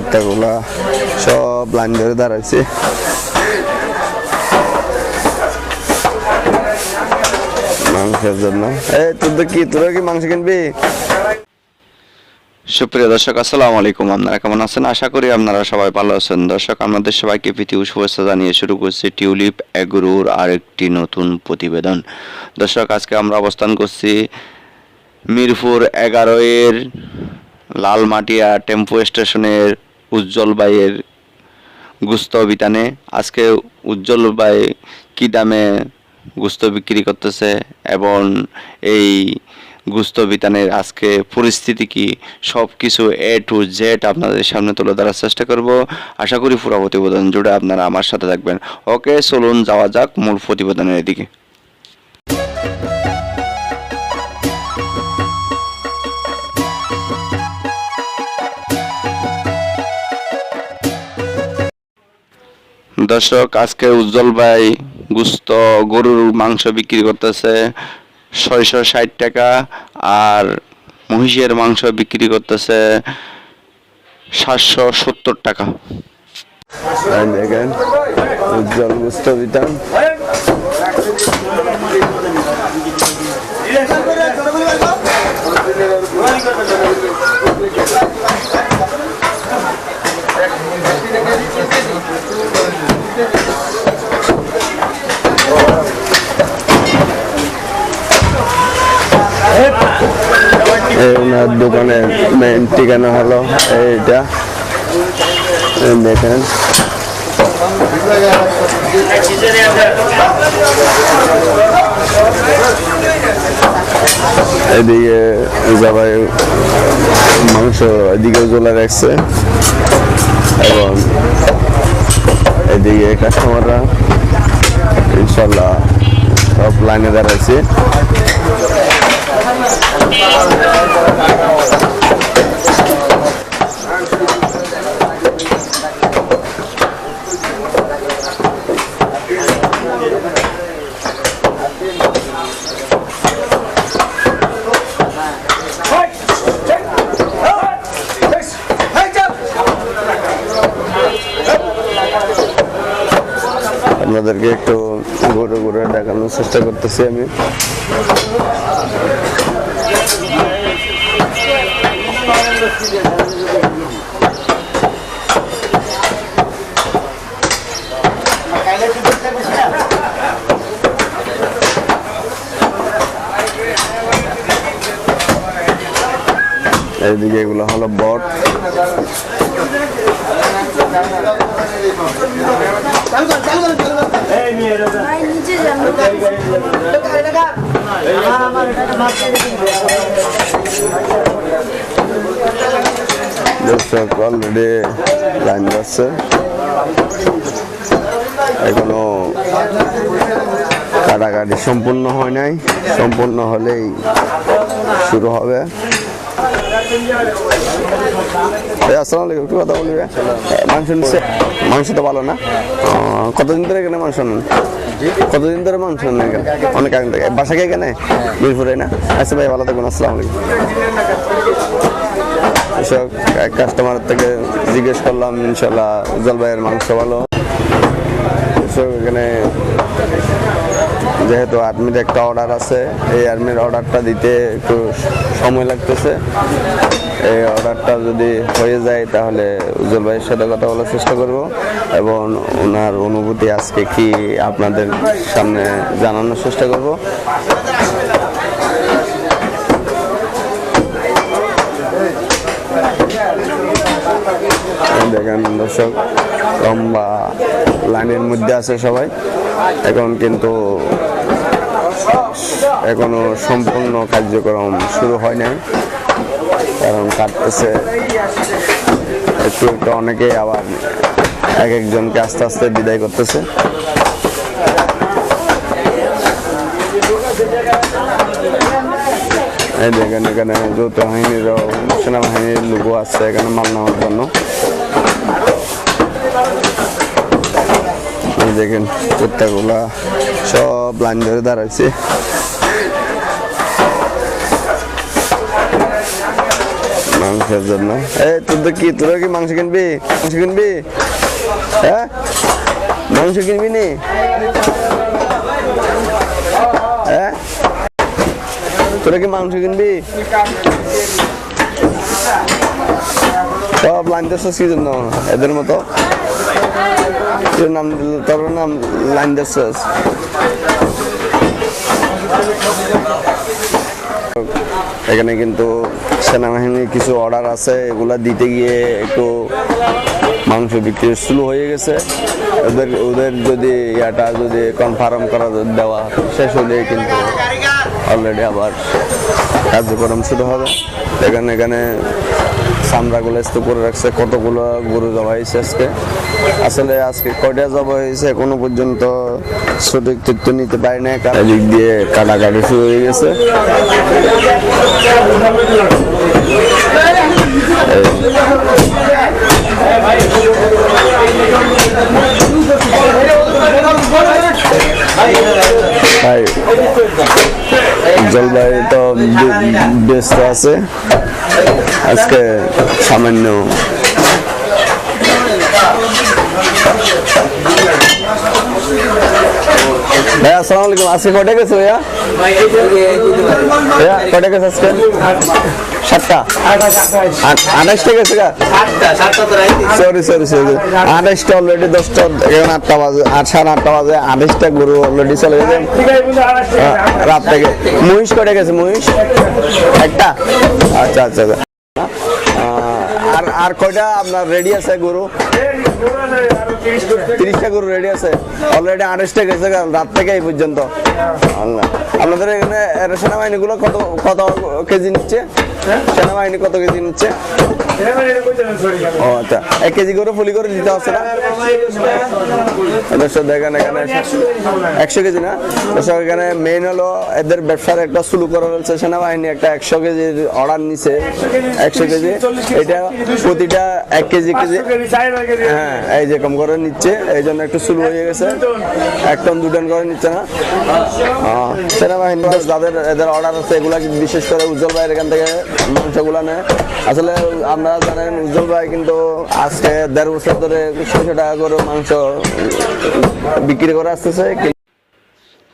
কুত্তাগুলা সব লাইন ধরে দাঁড়াইছে। মাংসের জন্য। এই, তোর তো কি, তোরা কি মাংস কিনবি? সুপ্রিয় দর্শক, আসসালামু আলাইকুম। আপনারা কেমন আছেন? আশা করি আপনারা সবাই ভালো আছেন। দর্শক আমাদের সবাইকে প্রীতি শুভেচ্ছা জানিয়ে শুরু করছি টিউলিপ এগ্রোর আরেকটি নতুন প্রতিবেদন। দর্শক, আজকে আমরা অবস্থান করছি মিরপুর এগারো এর লালমাটিয়া টেম্পো স্টেশনের উজ্জ্বল বাইয়ের গুস্ত বিতানে আজকে উজ্জ্বল বাই কি দামে গুস্ত বিক্রি করতেছে এবং এই গুস্ত বিতানের আজকে পরিস্থিতি কি? সব কিছু এ টু জেড আপনাদের সামনে তুলে ধরার চেষ্টা করব। আশা করি পুরো প্রতিবেদন জুড়ে আপনারা আমার সাথে থাকবেন। ওকে চলুন যাওয়া যাক মূল প্রতিবেদনের দিকে। দর্শক, আজকে উজ্জ্বল ভাই গুস্ত গরুর মাংস বিক্রি করতেছে ছয়শো ষাট টাকা আর মহিষের মাংস বিক্রি করতেছে সাতশো সত্তর টাকা। উজ্জ্বল এই ওনার দোকানের মেন ঠিকানা হলো এইটা। এই দেখেন। এদিকে সবাই মাংস এদিকে জ্বলে রাখছে। এবং এদিকে কাস্টমাররা ইনশাল্লাহ সব লাইনে দাঁড়াচ্ছে আপনাদেরকে একটু ঘুরে ঘুরে দেখানোর চেষ্টা করতেছি আমি। এইদিকে এগুলো হলো বট। দর্শক অলরেডি লাইন যাচ্ছে এখনও কাটাকাটি সম্পূর্ণ হয় নাই। সম্পূর্ণ হলেই শুরু হবে। আসসালামু আলাইকুম কথা মাংস নিচ্ছে। ভালো না? কতদিন ধরে এখানে মাংস নেন কতদিন ধরে মাংস নেন এখানে? অনেক আগে থেকে। বাসা এখানে? না? আচ্ছা ভাই, ভালো থাকুন, আসসালামু আলাইকুম। এসব কাস্টমার থেকে জিজ্ঞেস করলাম ইনশাল্লাহ উজ্জ্বল ভাইয়ের মাংস ভালো। এখানে যেহেতু আর্মির একটা অর্ডার আছে, এই আর্মির অর্ডারটা দিতে একটু সময় লাগতেছে। এই অর্ডারটা যদি হয়ে যায়, তাহলে উজ্জ্বল ভাইয়ের সাথে কথা বলার চেষ্টা করব এবং ওনার অনুভূতি আজকে কি আপনাদের সামনে জানানোর চেষ্টা করব। দেখেন দর্শক, লম্বা লাইনের মধ্যে আছে সবাই। এখন কিন্তু এখনও সম্পূর্ণ কার্যক্রম শুরু হয় নাই। কারণ কাটতেছে। একটু একটু অনেকে আবার এক একজনকে আস্তে আস্তে বিদায় করতেছে। এই দেখেন এখানে যৌথ বাহিনীরও সেনাবাহিনীর লোকও আছে এখানে মাল নেওয়ার জন্য। এই দেখেন কুত্তাগুলা সব লাইন ধরে দাঁড়াইছে। মাংসের জন্য। কি, তোরা কি মাংস কিনবি? মাংস কিনবি? হ্যাঁ? মাংস কিনবি নি? হ্যাঁ? তোরা কি মাংস কিনবি? সব লাইন দিচ্ছিস কি জন্য? এদের মতো। নাম নাম লাইন দিচ্ছিস এখানে কিন্তু সেনাবাহিনীর কিছু অর্ডার আছে, এগুলা দিতে গিয়ে একটু মাংস বিক্রি শুরু হয়ে গেছে। ওদের ওদের যদি ইয়াটা যদি কনফার্ম করা দেওয়া শেষ হলে কিন্তু অলরেডি আবার কার্যক্রম শুরু হবে। এখানে এখানে চামড়াগুলো স্তূপ করে রাখছে কতগুলো গরু জবা হয়েছে আজকে। আসলে আজকে কয়টা জবা হয়েছে এখনও পর্যন্ত সঠিক তথ্য নিতে পারি না কারণ এদিক দিয়ে কাটাকাটি শুরু হয়ে গেছে। জলবায়ু তো ব্যস্ত আছে। আজকে সামান্য ভাইয়া, আসসালামু আলাইকুম। আজকে কটা গেছে ভাইয়া? ভাইয়া কটা গেছে আজকে? সাতটা। আঠাশটা গেছে গা? সরি সরি সরি আঠাশটা অলরেডি দশটা, এখন আটটা বাজে, আট, সাড়ে আটটা বাজে, আঠাশটা গরু অলরেডি চলে গেছে। রাত থেকে। মহিষ কটা গেছে মহিষ? একটা। আচ্ছা আচ্ছা আচ্ছা। আর আর কয়টা আপনার রেডি আছে গরু? তিরিশটা গরু রেডি আছে। অলরেডি আঠাশটা গেছে রাত থেকে এই পর্যন্ত। আপনাদের এখানে সেনাবাহিনীগুলো কত কত কেজি নিচ্ছে? সেনাবাহিনী কত কেজি নিচ্ছে? ও আচ্ছা। এক কেজি করে ফুলি করে দিতে হচ্ছে না দর্শক দেখেন এখানে একশো কেজি না? দর্শক এখানে মেইন হলো এদের ব্যবসার একটা শুরু করা হয়েছে। সেনাবাহিনী একটা একশো কেজির অর্ডার নিছে। একশো কেজি। এটা প্রতিটা এক কেজি কেজি। হ্যাঁ এই যে কম করে নিচ্ছে। এই জন্য একটু শুরু হয়ে গেছে। এক টন দু টন করে নিচ্ছে না? আহ, সেনাবাহিনী যাদের এদের অর্ডার আছে এগুলা বিশেষ করে উজ্জ্বল ভাইয়ের এখান থেকে মাংসগুলা নেয় আসলে আমরা জানেন উজ্জ্বল ভাই কিন্তু আজকে দেড় বছর ধরে ছয়শো টাকা করে মাংস বিক্রি করে আসতেছে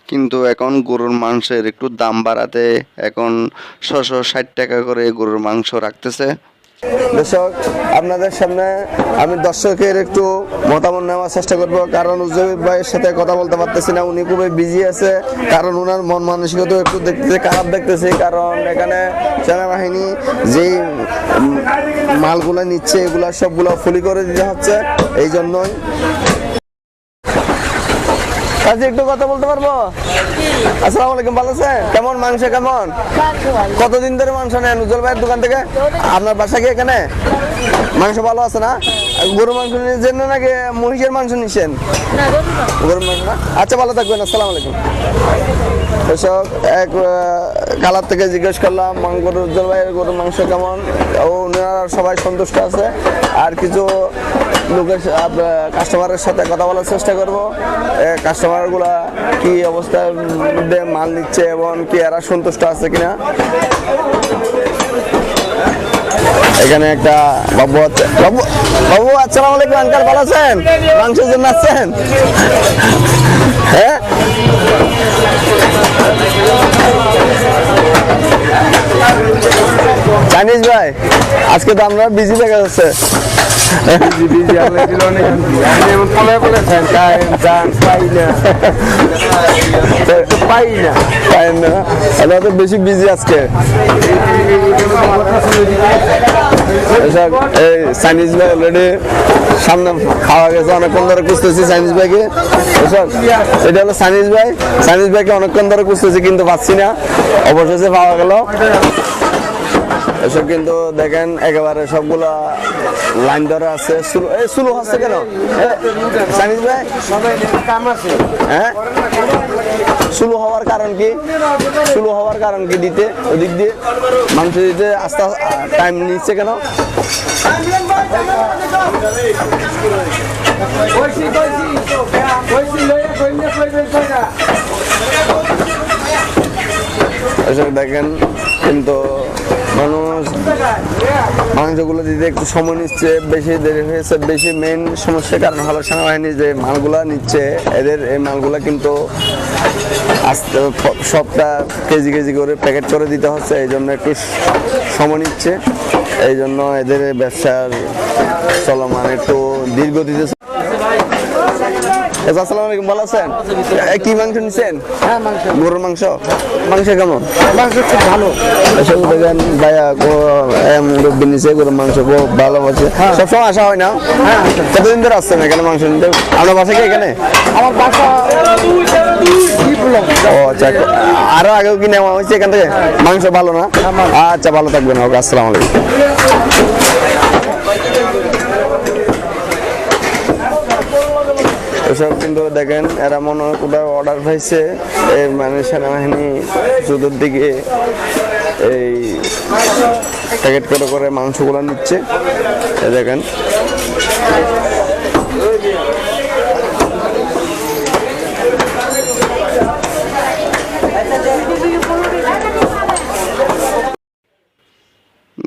কিন্তু এখন গরুর মাংসের একটু দাম বাড়াতে এখন ছশো ষাট টাকা করে গরুর মাংস রাখতেছে। দর্শক, আপনাদের সামনে আমি দর্শকের একটু মতামত নেওয়ার চেষ্টা করব। কারণ উজ্জ্বল ভাইয়ের সাথে কথা বলতে পারতেছি না, উনি খুবই বিজি আছে। কারণ ওনার মন মানসিকতা একটু দেখতেছি খারাপ দেখতেছি, কারণ এখানে সেনাবাহিনী যেই মালগুলো নিচ্ছে, এগুলা সবগুলো ফুলি করে দিতে হচ্ছে। এই জন্যই একটু কথা বলতে পারব? আসসালামু আলাইকুম, ভালো কেমন, মাংস কেমন? কতদিন ধরে মাংস নেন উজ্জ্বল ভাইয়ের দোকান থেকে? আপনার বাসা কি এখানে? মাংস ভালো আছে না? গরু মাংস নিয়েছেন নাকি মহিষের মাংস নিছেন গরুর মাংস। না? আচ্ছা ভালো থাকবেন আসসালামু আলাইকুম। এসব এক কালার থেকে জিজ্ঞেস করলাম গরুর উজ্জ্বল ভাইয়ের গরুর মাংস কেমন? ও ওনারা সবাই সন্তুষ্ট আছে। আর কিছু লোকের কাস্টমারের সাথে কথা বলার চেষ্টা করব। কাস্টমারগুলা কি অবস্থার মধ্যে মাল নিচ্ছে এবং কি এরা সন্তুষ্ট আছে কিনা? এখানে একটা বাবু বাবু বাবু আসসালাম আলাইকুম আঙ্কাল ভালো আছেন? মাংসের জন্য আসছেন? হ্যাঁ? চাইনিজ ভাই, আজকে তো আমরা বিজি দেখা যাচ্ছে। বেশি বিজি আজকে। এই চাইনিজ ভাই অলরেডি সামনে খাওয়া গেছে, অনেকক্ষণ ধরে খুঁজতেছি চাইনিজ ভাইকে। এটা হলো চাইনিজ ভাই। চাইনিজ ভাইকে অনেকক্ষণ ধরে খুঁজতেছি, কিন্তু পাচ্ছি না। অবশেষে পাওয়া গেল। এসব কিন্তু দেখেন, একেবারে সবগুলা লাইন ধরে আছে। সুলু হচ্ছে কেন? ভাই? হ্যাঁ? সুলু হওয়ার কারণ কি? সুলু হওয়ার কারণ কি দিতে? ওদিক দিয়ে মানুষ দিতে আস্তে টাইম নিচ্ছে কেন? দেখেন, কিন্তু মানুষ মাংসগুলো দিতে একটু সময় নিচ্ছে, বেশি দেরি হয়েছে, বেশি মেন সমস্যার কারণ হলো সেনাবাহিনী যে মালগুলা নিচ্ছে, এদের এই মালগুলা কিন্তু আস্তে সবটা কেজি কেজি করে প্যাকেট করে দিতে হচ্ছে, এই জন্য একটু সময় নিচ্ছে, এই জন্য এদের ব্যবসার চলমান একটু দীর্ঘ দিতে আসসালামু আলাইকুম ভালো আছেন? কি মাংস নিচ্ছেন হ্যাঁ মাংস। গরুর মাংস? মাংস কেমন? মাংস খুব ভালো। এসব দেখেন ভাইয়া মুরব্বি নিচে গরুর মাংস খুব ভালোবাসে। সবসময় আসা হয় না? হ্যাঁ কতদিন ধরে আসছেন এখানে মাংস নিতে? আপনার বাসা কি এখানে? আমার বাসা ও আচ্ছা আরও আগেও কি নেওয়া হয়েছে এখান থেকে? মাংস ভালো না? আচ্ছা ভালো থাকবেন ওকে আসসালামু আলাইকুম। এসব কিন্তু দেখেন, এরা মনে হয় কোথাও অর্ডার পাইছে। এই মানে সেনাবাহিনী চতুর্দিকে এই প্যাকেট করে করে মাংসগুলো নিচ্ছে। দেখেন।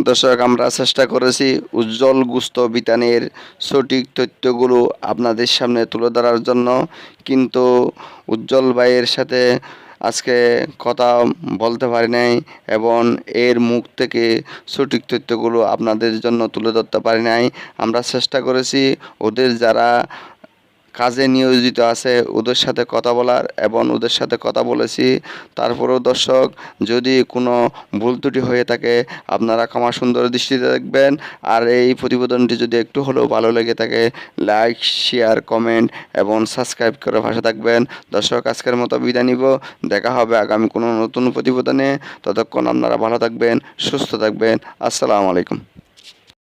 দর্শক, আমরা চেষ্টা করেছি উজ্জ্বল গুস্ত বিতানের সঠিক তথ্যগুলো আপনাদের সামনে তুলে ধরার জন্য। কিন্তু উজ্জ্বল ভাইয়ের সাথে আজকে কথা বলতে পারি নাই এবং এর মুখ থেকে সঠিক তথ্যগুলো আপনাদের জন্য তুলে ধরতে পারি নাই। আমরা চেষ্টা করেছি ওদের যারা কাজে নিয়োজিত আছে, ওদের সাথে কথা বলার এবং ওদের সাথে কথা বলেছি। তারপরেও দর্শক, যদি কোনো ভুল ত্রুটি হয়ে থাকে, আপনারা ক্ষমা সুন্দর দৃষ্টিতে দেখবেন। আর এই প্রতিবেদনটি যদি একটু হলেও ভালো লেগে থাকে লাইক শেয়ার কমেন্ট এবং সাবস্ক্রাইব করে ভাষা থাকবেন। দর্শক, আজকের মতো বিদায় নিব। দেখা হবে আগামী কোনো নতুন প্রতিবেদনে। ততক্ষণ আপনারা ভালো থাকবেন, সুস্থ থাকবেন। আসসালামু আলাইকুম।